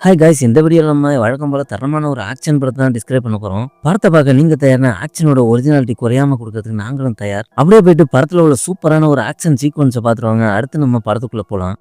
Hi guys இந்த வீடியோவில் நம்ம வழக்கம் போல தரமான ஒரு ஆக்ஷன் படத்தை தான் டிஸ்கிரைப் பண்ண போகிறோம் படத்தை பார்க்க நீங்கள் தயார்னா ஆக்ஷனோட ஒரிஜினாலிட்டி குறையாம கொடுக்கறதுக்கு நாங்களும் தயார். அப்படியே போயிட்டு படத்தில் உள்ள சூப்பரான ஒரு ஆக்ஷன் சீக்வன்ஸை பார்த்துருவாங்க அடுத்து நம்ம படத்துக்குள்ளே போகலாம்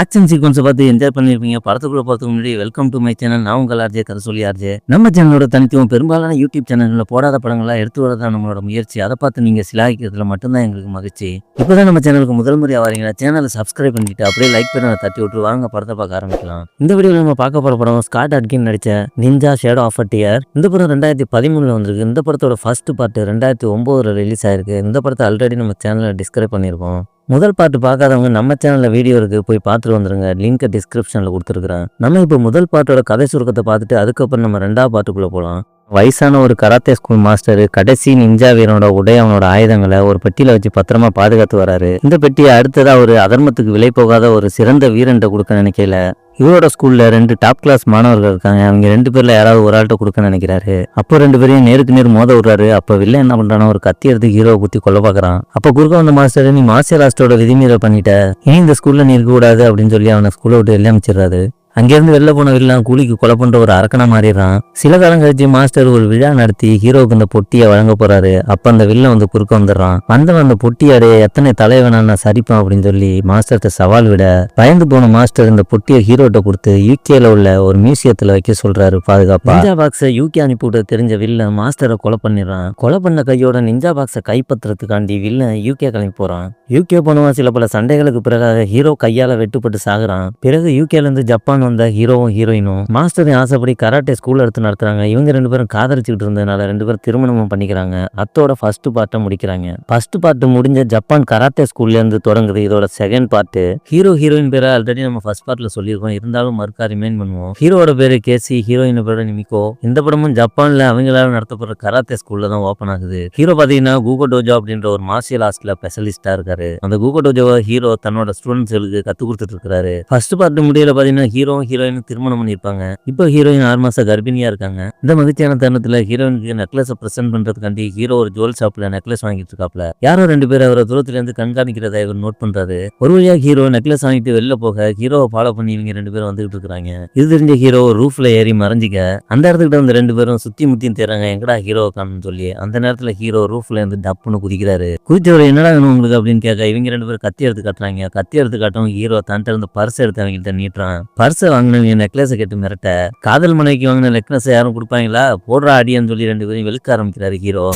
ஆக்ஷன் சீக்வன்ஸை பார்த்து என்ஜாய் பண்ணியிருப்பீங்க படத்துக்குள்ள பார்த்துக்கு முன்னாடி வெல்கம் டு மை சேனல் நான் உங்கள் ஆர்ஜே கதை சொல்லி ஆர்ஜே நம்ம சேனலோட தனித்துவம் பெரும்பாலான யூடியூப் சேனலில் போடாத படங்களாக எடுத்து வரதான் நம்மளோட முயற்சி. அதை பார்த்து நீங்கள் சிலாகிக்கிறதுல மட்டும்தான் எங்களுக்கு மகிழ்ச்சி. இப்போ தான் நம்ம சேனலுக்கு முதல் முறையாக வரீங்கன்னா சேனலை சப்ஸ்கிரைப் பண்ணிட்டு அப்படியே லைக் பண்ண தட்டி விட்டு வாங்க படத்தை பார்க்க ஆரம்பிக்கலாம். இந்த வீடியோவில் நம்ம பார்க்க போகிற படம் ஸ்காட் அட்கின் நடித்த ninja shadow of a tear இந்த படம் ரெண்டாயிரத்தி பதிமூணில் வந்திருக்கு. இந்த படத்தோட ஃபர்ஸ்ட் பார்ட் ரெண்டாயிரத்தி ஒம்போதில் ரிலீஸ் ஆயிருக்கு. இந்த படத்தை ஆல்ரெடி நம்ம சேனலில் டிஸ்கிரைப் பண்ணியிருக்கோம் முதல் பாட்டு பார்க்காதவங்க நம்ம சேனலில் வீடியோ இருக்குது போய் பார்த்துட்டு வந்துருங்க. லிங்க்கை டிஸ்கிரிப்ஷனில் கொடுத்துருக்குறேன். நம்ம இப்போ முதல் பாட்டோட கதை சுருக்கத்தை பார்த்துட்டு அதுக்கப்புறம் நம்ம ரெண்டாவது பாட்டுக்குள்ளே போகலாம் வயசான ஒரு கராத்தே ஸ்கூல் மாஸ்டர் கடைசி நிஞ்சா வீரனோட உடைய அவனோட ஆயுதங்களை ஒரு பெட்டியில் வச்சு பத்திரமா பாதுகாத்து வராரு. இந்த பெட்டியை அடுத்ததாக ஒரு அதர்மத்துக்கு விலை போகாத ஒரு சிறந்த வீரன்ட்ட கொடுக்க நினைக்கல. இவரோட ஸ்கூல்ல ரெண்டு டாப் கிளாஸ் மாணவர்கள் இருக்காங்க. அவங்க ரெண்டு பேர்ல யாராவது ஒரு ஆள்கிட்ட கொடுக்க நினைக்கிறாரு. அப்போ ரெண்டு பேரையும் நேருக்கு நேர் மோத விடுறாரு. அப்ப வில்ல என்ன பண்றானா ஒரு கத்தி எடுத்து ஹீரோவை குத்தி கொல்ல பாக்குறான். அப்ப குறுக்க வந்த மாஸ்டர் நீ மார்ஷியல் ஆர்ட்ஸோட விதிமீறல் பண்ணிட்ட. இனி இந்த ஸ்கூல்ல நீ இருக்க கூடாது அப்படின்னு சொல்லி அவனை ஸ்கூலை விட்டு வெளியே அமைச்சிடுறாரு அங்கேருந்து வெளில போனவரெல்லாம் கூலிக்கு கொலை பண்ற ஒரு அரக்கனை மாறிடுறான். சில காலம் கழிச்சு மாஸ்டர் ஒரு விழா நடத்தி ஹீரோவுக்கு இந்த பொட்டியை வழங்க போறாரு. அப்ப அந்த வில்ல வந்து குறுக்க வந்துடுறான். வந்தவன் அந்த பொட்டியாரு எத்தனை தலைவனா நான் சரிப்பான் அப்படின்னு சொல்லி மாஸ்டர்கிட்ட சவால் விட பயந்து போன மாஸ்டர் இந்த பொட்டியை ஹீரோட்ட கொடுத்து யூகேல உள்ள ஒரு மியூசியத்துல வைக்க சொல்றாரு பாதுகாப்பா. நிஞ்சா பாக்ஸை யூகே அனுப்பிவிட தெரிஞ்ச வில்ல மாஸ்டரை கொலை பண்ணிடுறான். கொலை பண்ண கையோட நிஞ்சா பாக்ஸை கைப்பற்றுறதுக்காண்டி வில்ல யூகே கிளம்பி போறான். யூகே போனவன் சில பல சண்டைகளுக்கு பிறகு ஹீரோ கையால வெட்டுப்பட்டு சாகுறான். பிறகு யூகேல இருந்து ஜப்பான் வந்த ஹீரோவும் ஹீரோயினும் மாஸ்டரின் ஆசைப்படி கராட்டே ஸ்கூல் எடுத்து நடத்துறாங்க. இவங்க ரெண்டு பேரும் காதலிச்சுக்கிட்டு இருந்ததுனால ரெண்டு பேரும் திருமணமும் பண்ணிக்கிறாங்க. அத்தோட ஃபர்ஸ்ட் பார்ட்டை முடிக்கிறாங்க. ஃபர்ஸ்ட் பார்ட் முடிஞ்ச ஜப்பான் கராத்தே ஸ்கூல்ல இருந்து தொடங்குது. இதோட செகண்ட் பார்ட் ஹீரோ ஹீரோயின் பேரை ஆல்ரெடி நம்ம ஃபர்ஸ்ட் பார்ட்ல சொல்லியிருக்கோம். இருந்தாலும் மறுக்கா ரிமைன் பண்ணுவோம். ஹீரோட பேரு கேசி ஹீரோயின் பேரு நிமிக்கோ இந்த படமும் ஜப்பான்ல அவங்களால நடத்தப்படுற கராத்தே ஸ்கூல்ல தான் ஓப்பன் ஆகுது. ஹீரோ பாத்தீங்கன்னா கூகோ டோஜோ அப்படின்ற ஒரு மார்ஷியல் ஆர்ட்ஸ்ல ஸ்பெஷலிஸ்டா இருக்காரு. அந்த கூகோ டோஜோவை ஹீரோ தன்னோட ஸ்டூடெண்ட்ஸ்களுக்கு கத்து கொடுத்துட்டு இருக்காரு ஃபர்ஸ்ட் பார்ட் முடியல பாத்தீங்கன்னா ஹீரோ ஹீரோயின் திருமணம் பண்ணியிருப்பாங்க. இப்போ ஹீரோயின் ஆறு மாசம் கர்ப்பிணியா இருக்காங்க. இந்த மகிழ்ச்சியான தருணத்துல ஹீரோயினுக்கு நெக்லஸ் பிரசன்ட் பண்றதுக்காண்டி ஹீரோ ஒரு ஜுவல் ஷாப்ல நெக்லஸ் வாங்கிட்டு இருக்காப்ல. யாரோ ரெண்டு பேர் அவரை தூரத்துல இருந்து கண்காணிக்கிறத இவர் நோட் பண்றாரு. ஒரு வழியா ஹீரோ நெக்லஸ் வாங்கிட்டு வெளில போக ஹீரோவை ஃபாலோ பண்ணி இவங்க ரெண்டு பேரும் வந்துகிட்டு இருக்காங்க இது தெரிஞ்ச ஹீரோ ரூஃப்ல ஏறி மறைஞ்சிக்க அந்த இடத்துக்கிட்ட வந்து ரெண்டு பேரும் சுத்தி முத்தியும் தேறாங்க எங்கடா ஹீரோ காணும்னு சொல்லி. அந்த நேரத்துல ஹீரோ ரூஃப்ல இருந்து டப்புன்னு குதிக்கிறாரு. குதிச்சவர் என்னடா வேணும் உங்களுக்கு அப்படின்னு கேட்க இவங்க ரெண்டு பேரும் கத்தி எடுத்து காட்டுறாங்க. கத்தி எடுத்து காட்டும் ஹீரோ தன்ட்ட இருந்து பர்ஸ் எடுத்து அவங்கள்ட்ட நீட்டுறான். பர்ஸ் வாங்கினவங்க நெக்லஸை கேட்டு மிரட்ட காதல் மனைவிக்கு வாங்கின நெக்லஸை யாரும் கொடுப்பாங்களா? போடுறா அடியான்னு சொல்லி ரெண்டு பேரும் வெளுக்க ஆரம்பிக்கிறாரு ஹீரோ.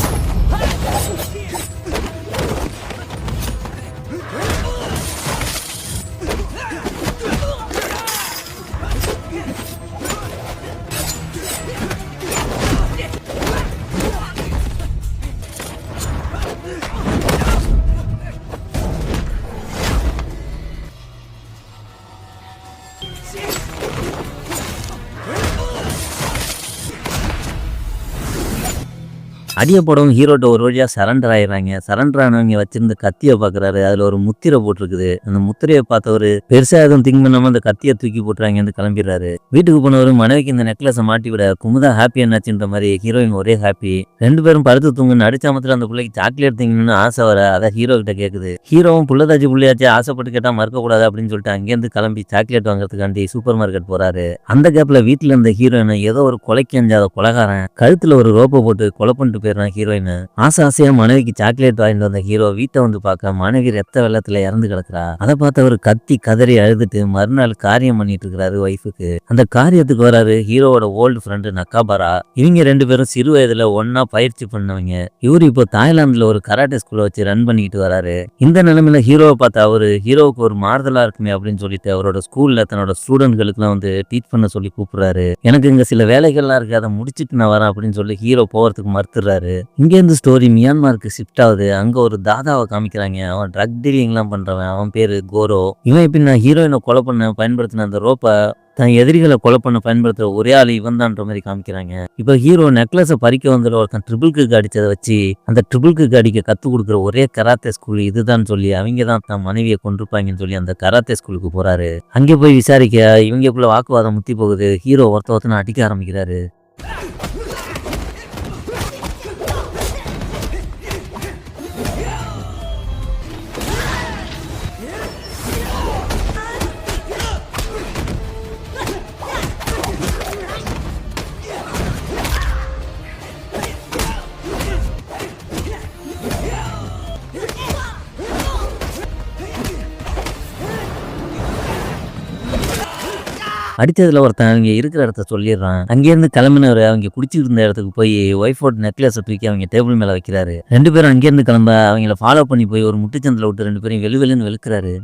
அடிய படம் ஹீரோட்ட ஒரு வழியா சரண்டர் ஆயிடுறாங்க. சரண்டர் ஆனவங்க வச்சிருந்த கத்தியை பாக்குறாரு. அதுல ஒரு முத்திரை போட்டிருக்குது. அந்த முத்திரையை பார்த்தவரு பெருசாக எதுவும் திங்க் பண்ணாமல் அந்த கத்தியை தூக்கி போட்டுறாங்க கிளம்பிடுறாரு. வீட்டுக்கு போனவர் மனைவிக்கு இந்த நெக்லஸை மாட்டி விட குமுதா ஹாப்பி என்னாச்சுன்ற மாதிரி ஹீரோயின் ஒரே ஹாப்பி ரெண்டு பேரும் படுத்து தூங்குன்னு அடிச்சாமத்துல அந்த பிள்ளைக்கு சாக்லேட் திங்கணும்னு ஆசை வர அதை ஹீரோ கிட்ட கேட்குது ஹீரோவும் புள்ளதாச்சி புள்ளையாச்சு ஆசைப்பட்டு கேட்டா மறக்கக்கூடாது அப்படின்னு சொல்லிட்டு அங்கேருந்து கிளம்பி சாக்லேட் வாங்குறதுக்காண்டி சூப்பர் மார்க்கெட் போறாரு. அந்த கேப்ல வீட்டில் இருந்த ஹீரோயினை ஏதோ ஒரு கொலைக்கு அஞ்சாத கொலகாரன் கழுத்தில் ஒரு ரோப்பை போட்டு கொலை பண்ணிட்டு போயிடுறான் ஹீரோயின் ஆசை ஆசையா மனைவிக்கு சாக்லேட் வாங்கிட்டு வந்த ஹீரோ வீட்டை வந்து பார்க்க மனைவி ரத்த வெள்ளத்துல இறந்து கிடக்குறா. அதை பார்த்து அவர் கத்தி கதறி அழுதுட்டு மறுநாள் காரியம் பண்ணிட்டு இருக்கிறாரு ஒய்ஃபுக்கு அந்த காரியத்துக்கு வராரு ஹீரோவோட ஓல்டு ஃப்ரெண்டு நக்காபாரா. இவங்க ரெண்டு பேரும் சிறு வயதுல ஒன்னா பயிற்சி பண்ணவங்க. இவரு இப்போ தாய்லாந்துல ஒரு கராட்டே ஸ்கூலை வச்சு ரன் பண்ணிக்கிட்டு வராரு. இந்த நிலைமையில ஹீரோவை பார்த்தா அவரு ஹீரோவுக்கு ஒரு மாறுதலா இருக்குமே அப்படின்னு சொல்லிட்டு அவரோட ஸ்கூல்ல தன்னோட ஸ்டூடெண்ட்களுக்குலாம் வந்து டீச் பண்ண சொல்லி கூப்பிடுறாரு. எனக்கு இங்க சில வேலைகள்லாம் இருக்கு அதை முடிச்சுட்டு நான் வரேன் அப்படின்னு சொல்லி ஹீரோ போறதுக்கு மறுத்துறாரு இங்க இருந்து ஸ்டோரி மியான்மாருக்கு ஷிஃப்ட் ஆகுது. அங்க ஒரு தாதாவை காமிக்கிறாங்க. அவன் ட்ரக் டீலிங்லாம் பண்றவன். அவன் பேரு கோரோ. இவன் இப்ப நான் ஹீரோயினை கொலை பண்ண பயன்படுத்தின அந்த ரோப்பை தன் எதிரிகளை கொலை பண்ண பயன்படுத்துகிற ஒரே ஆள் இவன் தான்ற மாதிரி காமிக்கிறாங்க. இப்போ ஹீரோ நெக்லஸை பறிக்க வந்துட ஒருத்தன் ட்ரிபிள் கிக் அடித்ததை வச்சு அந்த ட்ரிபிள் கிக் அடிக்க கற்றுக் கொடுக்குற ஒரே கராத்தே ஸ்கூல் இதுதான் சொல்லி அவங்க தான் தன் மனைவியை கொண்டிருப்பாங்கன்னு சொல்லி அந்த கராத்தே ஸ்கூலுக்கு போறாரு. அங்கே போய் விசாரிக்க இவங்களுக்குள்ள வாக்குவாதம் முத்தி போகுது. ஹீரோ ஒருத்த ஒருத்தனை அடிக்க ஆரம்பிக்கிறாரு. அடித்ததில் ஒருத்தன் அவங்க இருக்கிற இடத்த சொல்லிடுறான். அங்கேருந்து கிளம்பினவர் அவங்க குடிச்சிட்டு இருந்த இடத்துக்கு போய் ஒய்ஃபோட நெக்லஸை தூக்கி அவங்க டேபிள் மேலே வைக்கிறாரு. ரெண்டு பேரும் அங்கேருந்து கிளம்ப அவங்கள ஃபாலோ பண்ணி போய் ஒரு முட்டுச்சந்தில் விட்டு ரெண்டு பேரும் வெளு வெளுன்னு வெளுக்கிறாரு.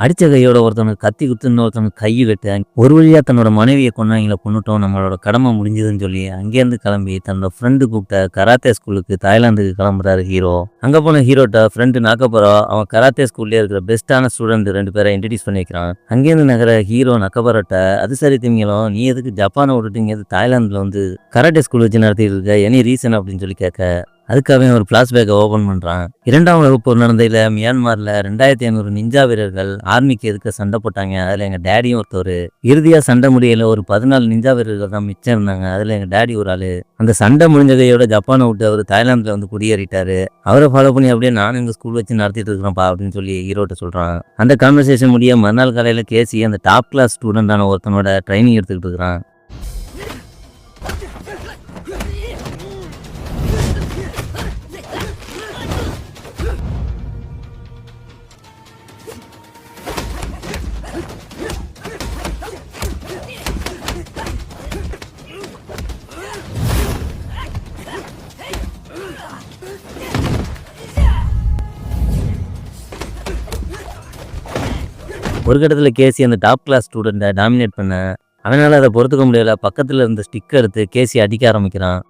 அடித்த கையோட ஒருத்தவனுக்கு கத்தி குத்து இன்னொருத்தவனுக்கு கை வெட்டு ஒரு வழியாக தன்னோட மனைவியை கொண்டாங்கள கொண்டுட்டோம். நம்மளோட கடமை முடிஞ்சதுன்னு சொல்லி அங்கேருந்து கிளம்பி தன்னோட ஃப்ரெண்டு கூப்பிட்ட கராத்தே ஸ்கூலுக்கு தாய்லாந்துக்கு கிளம்புறாரு ஹீரோ அங்கே போன ஹீரோட்ட ஃப்ரெண்டு நாக்கபரா அவன் கராத்தே ஸ்கூல்லே இருக்கிற பெஸ்ட்டான ஸ்டூடெண்ட் ரெண்டு பேரை இன்ட்ரடியூஸ் பண்ணி வைக்கிறான் அங்கேருந்து நகர ஹீரோ நக்கபரோட்ட அது சரி திங்களும் நீ எதுக்கு ஜப்பானை விட்டுட்டு இங்க தாய்லாந்தில் வந்து கராட்டே ஸ்கூல் வச்சு நடத்திட்டு இருக்க? எனி ரீசன் அப்படின்னு சொல்லி கேட்க அதுக்காக அவன் ஒரு ஃப்ளாஷ்பேக்கை ஓப்பன் பண்ணுறான் இரண்டாம் உலகப் போர் நடந்ததில் மியான்மரில் ரெண்டாயிரத்தி ஐநூறு நிஞ்சா வீரர்கள் ஆர்மிக்கு எதுக்க சண்டை போட்டாங்க? அதில் எங்கள் டேடியும் ஒருத்தர் இறுதியாக சண்டை முடியல ஒரு பதினாலு நிஞ்சா வீரர்கள் தான் மிச்சம் இருந்தாங்க. அதில் எங்கள் டேடி ஒரு ஆள். அந்த சண்டை முடிஞ்சதையோட ஜப்பானை விட்டு அவர் தாய்லாந்தில் வந்து குடியேறிட்டாரு. அவரை ஃபாலோ பண்ணி அப்படியே நானும் எங்கள் ஸ்கூல் வச்சு நடத்திட்டு இருக்கிறேன்ப்பா அப்படின்னு சொல்லி ஹீரோட்ட சொல்கிறான் அந்த கான்வர்சேஷன் முடிய மறுநாள் காலையில் கேசி அந்த டாப் கிளாஸ் ஸ்டூடெண்டான ஒருத்தனோட ட்ரைனிங் எடுத்துக்கிட்டு இருக்கிறான். ஒரு கட்டத்தில் கேசி அந்த டாப் கிளாஸ் ஸ்டூடெண்ட்டை டாமினேட் பண்ண அவனால் அதை பொறுத்துக்க முடியல. பக்கத்தில் இருந்த ஸ்டிக் எடுத்து கேசி அடிக்க ஆரம்பிக்கிறான்.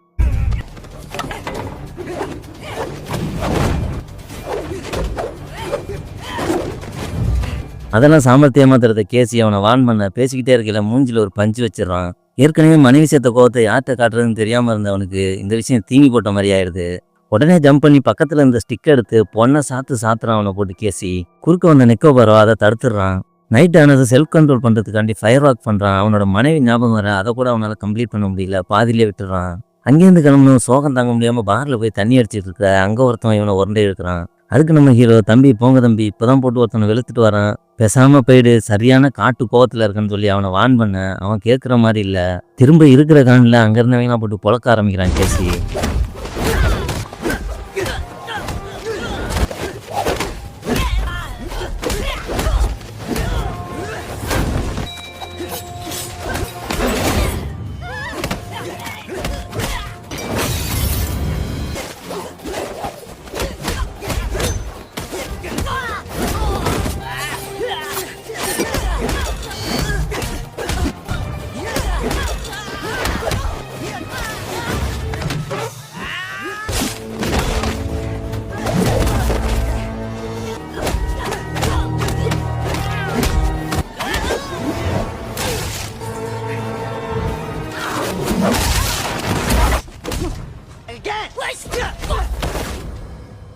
அதெல்லாம் சாமர்த்தியமாக தருத கேசி அவனை வான் பண்ண பேசிக்கிட்டே இருக்கல மூஞ்சில் ஒரு பஞ்சு வச்சிடறான். ஏற்கனவே மனைவி சேர்த்த கோவத்தை யார்கிட்ட காட்டுறதுன்னு தெரியாமல் இருந்தவனுக்கு இந்த விஷயம் தீங்கி போட்ட மாதிரி ஆயிடுது. உடனே ஜம்ப் பண்ணி பக்கத்தில் இருந்த ஸ்டிக் எடுத்து பொண்ணை சாத்து சாத்துறான் அவனை போட்டு கேசி குறுக்க வந்த நெக்கோபாரோ அதை தடுத்துடுறான். நைட் ஆனது செல்ஃப் கண்ட்ரோல் பண்ணுறதுக்காண்டி ஃபயர் வாக் பண்ணுறான் அவனோட மனைவி ஞாபகம் வர. அதை கூட அவனால் கம்ப்ளீட் பண்ண முடியல. பாதியிலே விட்டுறான். அங்கேருந்து கிளம்பணும். சோகம் தாங்க முடியாமல் பாரில் போய் தண்ணி அடிச்சிட்டு இருக்க. அங்கே ஒருத்தன் இவனை உரண்டே இருக்கிறான் அதுக்கு நம்ம ஹீரோ தம்பி போங்க தம்பி. இப்போதான் போட்டு ஒருத்தனை வெளுத்துட்டு வரான். பேசாமல் போயிடு. சரியான காட்டு கோவத்தில் இருக்கன்னு சொல்லி அவனை வான் பண்ண. அவன் கேட்குற மாதிரி இல்லை. திரும்ப இருக்கிற காணில் அங்கேருந்தவங்களாம் போட்டு புழக்க ஆரம்பிக்கிறான் கேசி.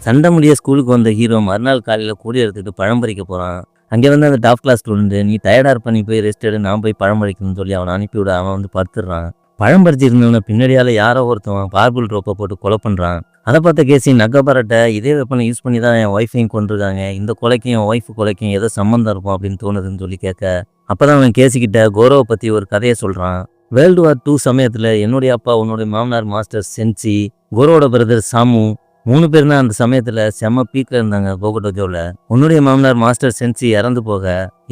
சண்டை முடிய ஸ்கூலுக்கு வந்த ஹீரோ மறுநாள் காலையில் கூடி எடுத்துகிட்டு பழம் பறிக்க போகிறான் அங்கே வந்து அந்த டாப் கிளாஸ் ஸ்டூடெண்ட் நீ டயர்டாக இருப்ப நீ போய் ரெஸ்ட் எடு நான் போய் பழம் பறிக்கணும்னு சொல்லி அவனை அனுப்பிவிட அவன் வந்து படுத்துடுறான். பழம் பறிச்சிருந்தவன பின்னாடியால் யாரோ ஒருத்தவன் பார்பிள் ரோப்பை போட்டு கொலை பண்ணுறான் அதை பார்த்த கேசி நக்கபரட்ட இதே வெப்பனை யூஸ் பண்ணி தான் என் ஒய்ஃபையும் கொண்டிருக்காங்க இந்த கொலைக்கும் என் ஒய்ஃப் கொலைக்கும் ஏதோ சம்மந்தம் இருக்கும் அப்படின்னு தோணுதுன்னு சொல்லி கேட்க அப்போ தான் அவன் கேசிக்கிட்ட கௌரவை பற்றி ஒரு கதையை சொல்கிறான் வேர்ல்டு வார் டூ சமயத்தில் என்னுடைய அப்பா உன்னுடைய மாமனார் மாஸ்டர் சென்சி கோரோட பிரதர் சாமு மூணு பேர் தான் அந்த சமயத்தில் செம்ம பீக்கில் இருந்தாங்க போகட்டோஜோவில் உன்னுடைய மாமனார் மாஸ்டர் சென்சி இறந்து போக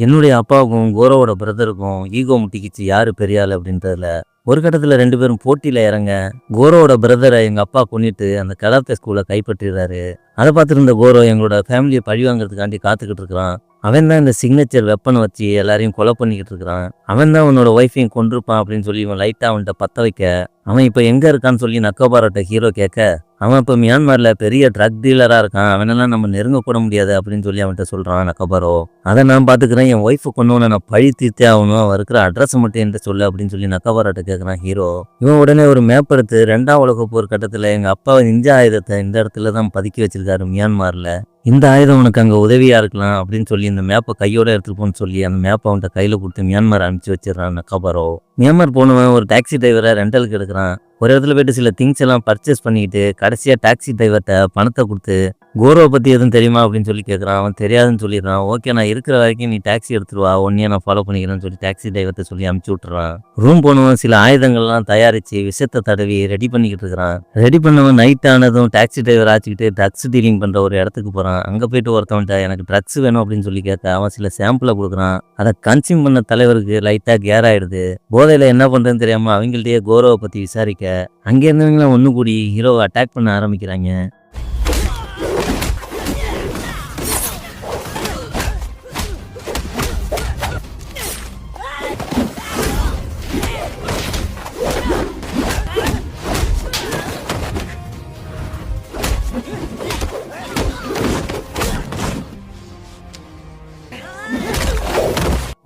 என்னுடைய அப்பாவுக்கும் கோரோவோட பிரதருக்கும் ஈகோ முட்டிக்கிச்சு யார் பெரியாள் அப்படின்றதுல. ஒரு கட்டத்தில் ரெண்டு பேரும் போட்டியில் இறங்க கோரோவோட பிரதரை எங்கள் அப்பா கொன்னிட்டு அந்த கலாப்தே ஸ்கூலை கைப்பற்றிடுறாரு. அதை பார்த்துருந்த கோரோ எங்களோட ஃபேமிலியை பழி வாங்குறதுக்காண்டி காத்துக்கிட்டு இருக்கிறான். அவன் தான் இந்த சிக்னேச்சர் வெப்பனை வச்சு எல்லாரையும் கொலை பண்ணிக்கிட்டு இருக்கிறான். அவன் தான் உன்னோட ஒய்ஃபையும் கொண்டிருப்பான் அப்படின்னு சொல்லி இவன் லைட்டாக அவன்கிட்ட பற்ற வைக்க அவன் இப்போ எங்கே இருக்கான்னு சொல்லி நக்கோபாரோட்ட ஹீரோ கேட்க அவன் இப்போ மியான்மரில் பெரிய ட்ரக் டீலராக இருக்கான். அவனெல்லாம் நம்ம நெருங்கக்கூட முடியாது அப்படின்னு சொல்லி அவன்கிட்ட சொல்கிறான் நக்கபரோ. அதை நான் பார்த்துக்கிறேன் என் ஒய்ஃபு கொண்டு நான் பழி தீர்த்தே ஆகணும். அவன் இருக்கிற அட்ரஸ் மட்டும் என்கிட்ட சொல்லு அப்படின்னு சொல்லி நக்கபராட்ட கேட்குறான் ஹீரோ இவன் உடனே ஒரு மேப் எடுத்து ரெண்டாம் உலக போர் கட்டத்தில் எங்கள் அப்பா நிஞ்ச ஆயுதத்தை இந்த இடத்துல தான் பதுக்கி வச்சிருக்காரு மியான்மரில். இந்த ஆயுதம் உனக்கு அங்கே உதவியாக இருக்கலாம் அப்படின்னு சொல்லி இந்த மேப்பை கையோட எடுத்துகிட்டு போன்னு சொல்லி அந்த மேப்பை அவன்கிட்ட கையில் கொடுத்து மியான்மர் அனுப்பிச்சி வச்சிடறான் நக்கபரோ. மியான்மர் போனவன் ஒரு டாக்ஸி டிரைவரை ரெண்டலுக்கு எடுக்கிறான். ஒரு இடத்துல போயிட்டு சில திங்ஸ் எல்லாம் பர்ச்சேஸ் பண்ணிக்கிட்டு கடைசியாக டாக்ஸி டிரைவர்கிட்ட பணத்தை கொடுத்து கோரோவை பற்றி எதுவும் தெரியுமா? அப்படின்னு சொல்லி கேட்குறான் அவன் தெரியாதுன்னு சொல்லிடுறான். ஓகே நான் இருக்கிற வரைக்கும் நீ டாக்ஸி எடுத்துருவா வா. நான் ஃபாலோ பண்ணிக்கிறேன்னு சொல்லி டாக்ஸி டிரைவர்கிட்ட சொல்லி அமுச்சு விட்டுறான். ரூம் போனவன் சில ஆயுதங்கள்லாம் தயாரித்து விஷத்தை தடவி ரெடி பண்ணிக்கிட்டு இருக்கிறான். ரெடி பண்ணவன் நைட் ஆனதும் டாக்ஸி டிரைவர் ஆச்சுக்கிட்டு ட்ரக்ஸ் டீலிங் பண்ணுற ஒரு இடத்துக்கு போகிறான் அங்கே போயிட்டு ஒருத்தவன்ட்ட எனக்கு ட்ரக்ஸ் வேணும் அப்படின்னு சொல்லி கேட்க அவன் சில சாம்பிளை கொடுக்குறான். அதை கன்சியூம் பண்ண தலைவருக்கு லைட்டாக கேர் ஆயிடுது. போதையில் என்ன பண்ணுறதுன்னு தெரியாமல் அவங்கள்ட்டயே கோரோவை பற்றி விசாரிக்க அங்கே இருந்தவங்களாம் ஒன்று கூடி ஹீரோவை அட்டாக் பண்ண ஆரம்பிக்கிறாங்க.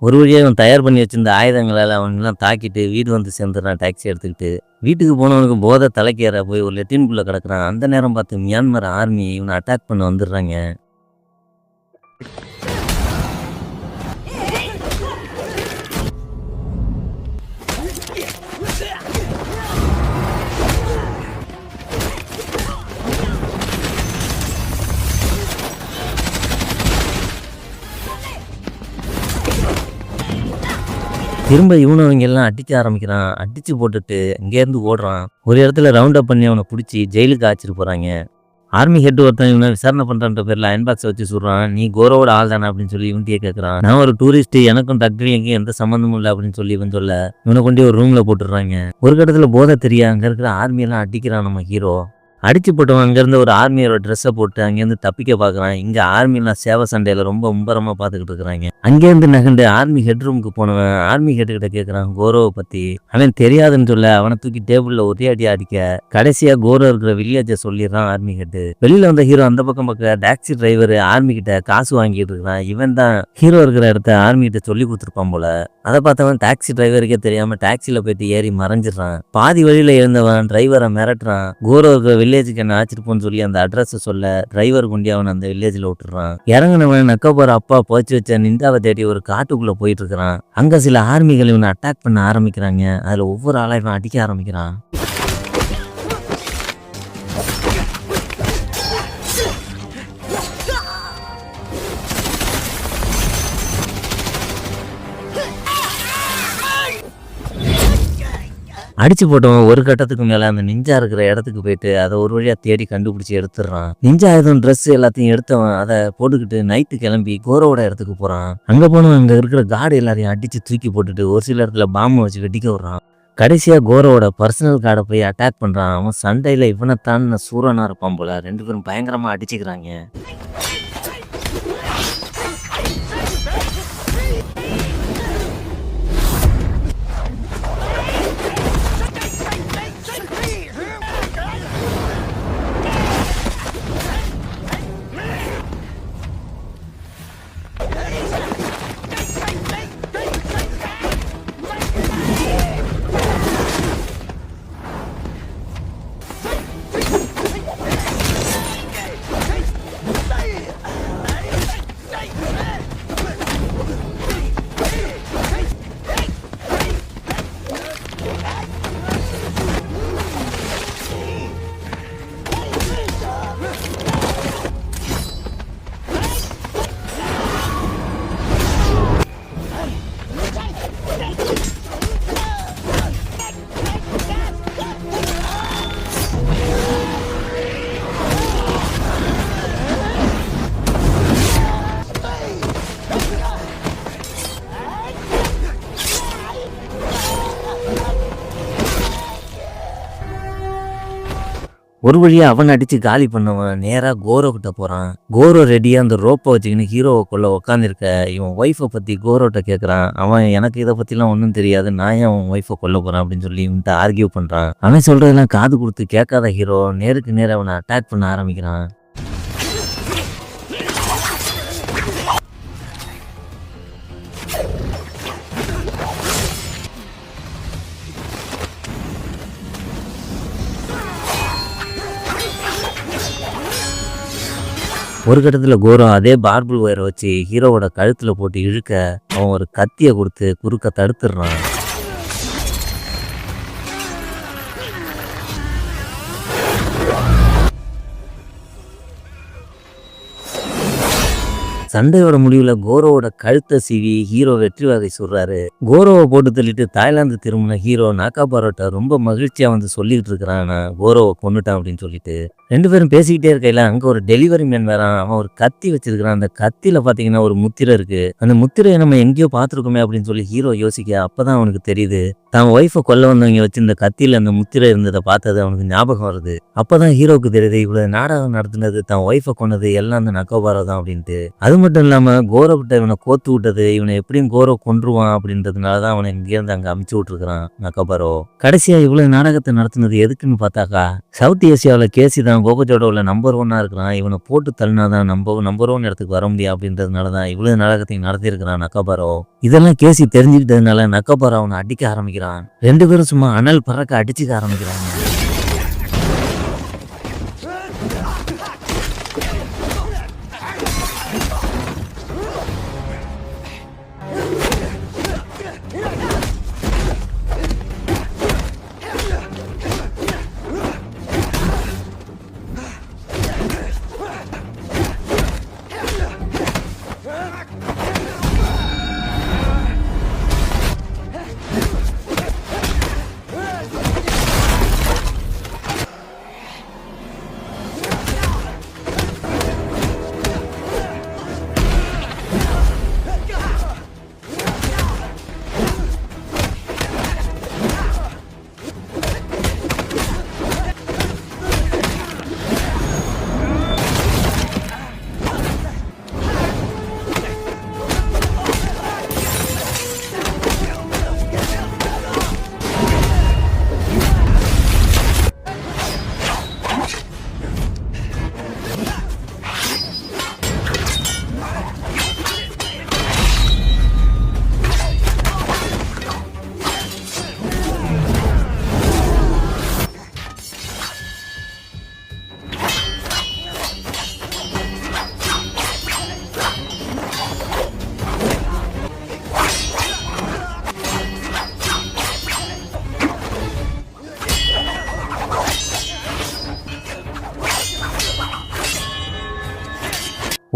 ஒரு வழியாக அவன் தயார் பண்ணி வச்சிருந்த ஆயுதங்களால் அவனெல்லாம் தாக்கிட்டு வீடு வந்து சேர்ந்துடுறான் டாக்ஸி எடுத்துக்கிட்டு. வீட்டுக்கு போனவனுக்கு போதை தலைக்கேற போய் ஒரு லெட்டின்குள்ளே கிடக்குறான். அந்த நேரம் பார்த்து மியான்மர் ஆர்மி இவனை அட்டாக் பண்ண வந்துடுறாங்க. திரும்ப இவனவங்க எல்லாம் அடிக்க ஆரம்பிக்கிறான். அடிச்சு போட்டுட்டு இங்கேருந்து ஓடுறான். ஒரு இடத்துல ரவுண்ட் அப் பண்ணி அவனை பிடிச்சி ஜெயிலுக்கு அழைச்சிட்டு போறாங்க. ஆர்மி ஹெட் ஒருத்தன் இவனை விசாரணை பண்றன்ற பேர்ல அயன்பாக்ஸ் வச்சு சொல்றான் நீ கோரோட ஆள் தானே அப்படின்னு சொல்லி இவன்கிட்டயே கேட்கறான் நான் ஒரு டூரிஸ்ட் எனக்கும் டக்லிங்கும் எந்த சம்மந்தமும் இல்லை அப்படின்னு சொல்லி இவன் சொல்ல இவனை கொண்டு ஒரு ரூம்ல போட்டுடுறாங்க. ஒரு கட்டத்துல போதை தெரியா அங்க இருக்கிற ஆர்மி எல்லாம் அடிக்கிறான் நம்ம ஹீரோ அடிச்சு போட்டவன் அங்கேருந்து ஒரு ஆர்மியோட ட்ரெஸ்ஸை போட்டு அங்கேருந்து தப்பிக்க பார்க்குறான். இங்கே ஆர்மிலாம் சேவை சண்டையில் ரொம்ப மும்பரமாக பார்த்துக்கிட்டு இருக்கிறாங்க. அங்கேருந்து நகண்டு ஆர்மி ஹெட் ரூமுக்கு போனவன் ஆர்மி ஹெட் கிட்ட கேட்குறான் கோரோவை பற்றி அவன் தெரியாதுன்னு சொல்ல அவனை தூக்கி டேபிளில் ஒரே அடி அடிக்க. கடைசியாக கோரோ இருக்கிற வில்லேஜை சொல்லிடுறான் ஆர்மி ஹெட் வெளியில் வந்த ஹீரோ அந்த பக்கம் பக்கம் டாக்ஸி டிரைவர் ஆர்மி கிட்ட காசு வாங்கிட்டு இருக்கிறான். இவன் தான் ஹீரோ இருக்கிற இடத்த ஆர்மி கிட்ட சொல்லி கொடுத்துருப்பான் போல. அதை பார்த்தவன் டாக்ஸி டிரைவருக்கே தெரியாம டாக்ஸியில் போயிட்டு ஏறி மறைஞ்சிடுறான். பாதி வழியில் இருந்தவன் டிரைவரை மிரட்டுறான். கோரோ இருக்கிற வில்லேஜுக்கு என்ன அழைச்சிட்டு போன்னு சொல்லி அந்த அட்ரஸை சொல்ல டிரைவர் கொண்டு அவன் அந்த வில்லேஜில் விட்டுறான். இறங்கினவன் நக்கோபார் அப்பா போச்சு வச்ச நிந்தாவை தேடி ஒரு காட்டுக்குள்ளே போயிட்டு இருக்கிறான். அங்கே சில ஆர்மிகள் இவனை அட்டாக் பண்ண ஆரம்பிக்கிறாங்க. அதில் ஒவ்வொரு ஆளாக இவன் அடிக்க ஆரம்பிக்கிறான். அடிச்சு போட்டவன் ஒரு கட்டத்துக்கு மேல அந்த நிஞ்சா இருக்கிற இடத்துக்கு போயிட்டு அதை ஒரு வழியா தேடி கண்டுபிடிச்சி எடுத்துடுறான். நிஞ்சா ஆயுதம் ட்ரெஸ் எல்லாத்தையும் எடுத்தவன் அதை போட்டுக்கிட்டு நைட்டு கிளம்பி கோரோட இடத்துக்கு போறான். அங்க போனவன் அங்க இருக்கிற காடு எல்லாரையும் அடிச்சு தூக்கி போட்டுட்டு ஒரு சில இடத்துல பாம்பை வச்சு கட்டிக்க விடுறான். கடைசியாக கோரோவோட பர்சனல் கார்டை போய் அட்டாக் பண்ணுறான் அவன் சண்டையில் இவனைத்தான் சூரனா இருப்பான் போல. ரெண்டு பேரும் பயங்கரமாக அடிச்சுக்கிறாங்க. ஒரு வழியா அவன் அடிச்சு காலி பண்ணவன் நேரா கோரோ கிட்ட போறான். கோரோ ரெடியா அந்த ரோப்பை வச்சுக்கின்னு ஹீரோவை கொள்ள உட்காந்துருக்க இவன் ஒய்ஃபை பத்தி கோரோட்ட கேக்குறான். அவன் எனக்கு இதை பற்றிலாம் ஒன்றும் தெரியாது நான் ஏன் அவன் ஒய்ஃபை கொல்ல போகிறான் அப்படின்னு சொல்லி இவன்ட்ட ஆர்கியூ பண்றான். அவன் சொல்றதெல்லாம் காது கொடுத்து கேட்காத ஹீரோ நேருக்கு நேர அவனை அட்டாக் பண்ண ஆரம்பிக்கிறான். ஒரு கட்டத்தில் கோரம் அதே பார்பிள் ஒயரை வச்சு ஹீரோவோட கழுத்தில் போட்டு இழுக்க அவன் ஒரு கத்தியை கொடுத்து குறுக்க தடுத்துடுறான். சண்டையோட முடிவில் கோரோவோட கழுத்தை சீவி ஹீரோ வெற்றி வகை சொல்கிறாரு கோரோவை போட்டு தள்ளிட்டு தாய்லாந்து திரும்பின ஹீரோ நாக்கா பரோட்டா ரொம்ப மகிழ்ச்சியாக வந்து சொல்லிக்கிட்டு இருக்கிறான். நான் கோரோவை கொண்டுட்டான் அப்படின்னு சொல்லிட்டு. ரெண்டு பேரும் பேசிக்கிட்டே இருக்கையில அங்கே ஒரு டெலிவரி மேன் வரான் அவன் ஒரு கத்தி வச்சிருக்கிறான். அந்த கத்தியில பாத்தீங்கன்னா ஒரு முத்திரை இருக்கு. அந்த முத்திரையை நம்ம எங்கேயோ பார்த்துருக்கோமே அப்படின்னு சொல்லி ஹீரோ யோசிக்க அப்பதான் அவனுக்கு தெரியுது. தான் ஒய்ஃபை கொல்ல வந்தவங்க வச்சு இந்த கத்தியில அந்த முத்திரை இருந்ததை பார்த்தது அவனுக்கு ஞாபகம் வருது. அப்பதான் ஹீரோக்கு தெரியுது இவ்வளவு நாடகம் நடத்தினது தான் ஒய்ஃபை கொண்டது எல்லாம் அந்த நக்கோபாரோ தான் அப்படின்ட்டு. அது மட்டும் இல்லாம கோரவிட்ட இவனை கோத்து விட்டது இவனை எப்படியும் கோரோ கொன்றுவான் அப்படின்றதுனால தான் அவனை இங்கேருந்து அங்க அமுச்சு விட்டுருக்கான் நக்கோபாரோ. கடைசியா இவ்வளவு நாடகத்தை நடத்துனது எதுக்குன்னு பார்த்தாக்கா சவுத் ஏசியாவில் கேசி தான் கோபஜோடோவில் நம்பர் ஒன்னாக இருக்கிறான். இவனை போட்டு தள்ளினா தான் நம்ப நம்பர் ஒன் இடத்துக்கு வர முடியும் அப்படின்றதுனால தான் இவ்வளவு நாடகத்தையும் நடத்தியிருக்கிறான் நக்கபாரோ. இதெல்லாம் கேசி தெரிஞ்சுக்கிட்டதுனால நக்கபாரோ அவனை அடிக்க ஆரம்பிக்கிறான். ரெண்டு பேரும் சும்மா அனல் பறக்க அடிச்சுக்க ஆரம்பிக்கிறாங்க.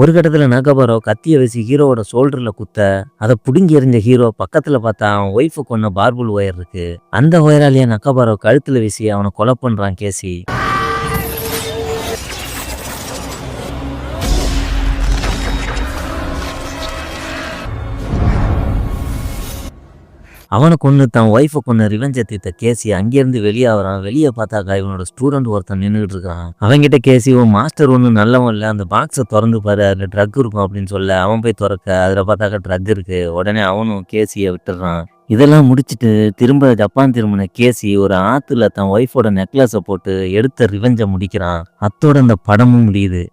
ஒரு கட்டத்தில் நகபரோ கத்தியை வச்சு ஹீரோவோட ஷோல்டரில் குத்த அதை பிடுங்கி எறிஞ்ச ஹீரோ பக்கத்தில் பார்த்தா அவன் ஒய்ஃபு கொன்ன பார்புல் ஒயர் இருக்கு. அந்த ஒயராலேயே நக்கபாரோ கழுத்தில் வீசி அவனை கொலை பண்ணுறான் கேசி. அவனை கொண்டு தான் ஒய்ஃபை கொண்டு ரிவெஞ்ச் எத்தித்த கேசி அங்கேருந்து வெளியே வரான். வெளியே பார்த்தாக்கா இவனோட ஸ்டூடெண்ட் ஒருத்தன் நின்றுட்டு இருக்கான். அவன்கிட்ட கேசி உன் மாஸ்டர் ஒன்றும் நல்லவன் இல்லை. அந்த பாக்ஸை திறந்து பாரு. அதில் ட்ரக் இருக்கும் அப்படின்னு சொல்ல. அவன் போய் திறக்க. அதில் பார்த்தாக்கா ட்ரக் இருக்கு. உடனே அவனும் கேசியை விட்டுறான். இதெல்லாம் முடிச்சிட்டு திரும்ப ஜப்பான் திரும்பின கேசி ஒரு ஆற்றுல தன் ஒய்ஃபோட நெக்லஸை போட்டு எடுத்த ரிவெஞ்சை முடிக்கிறான். அத்தோட அந்த படமும் முடியுது.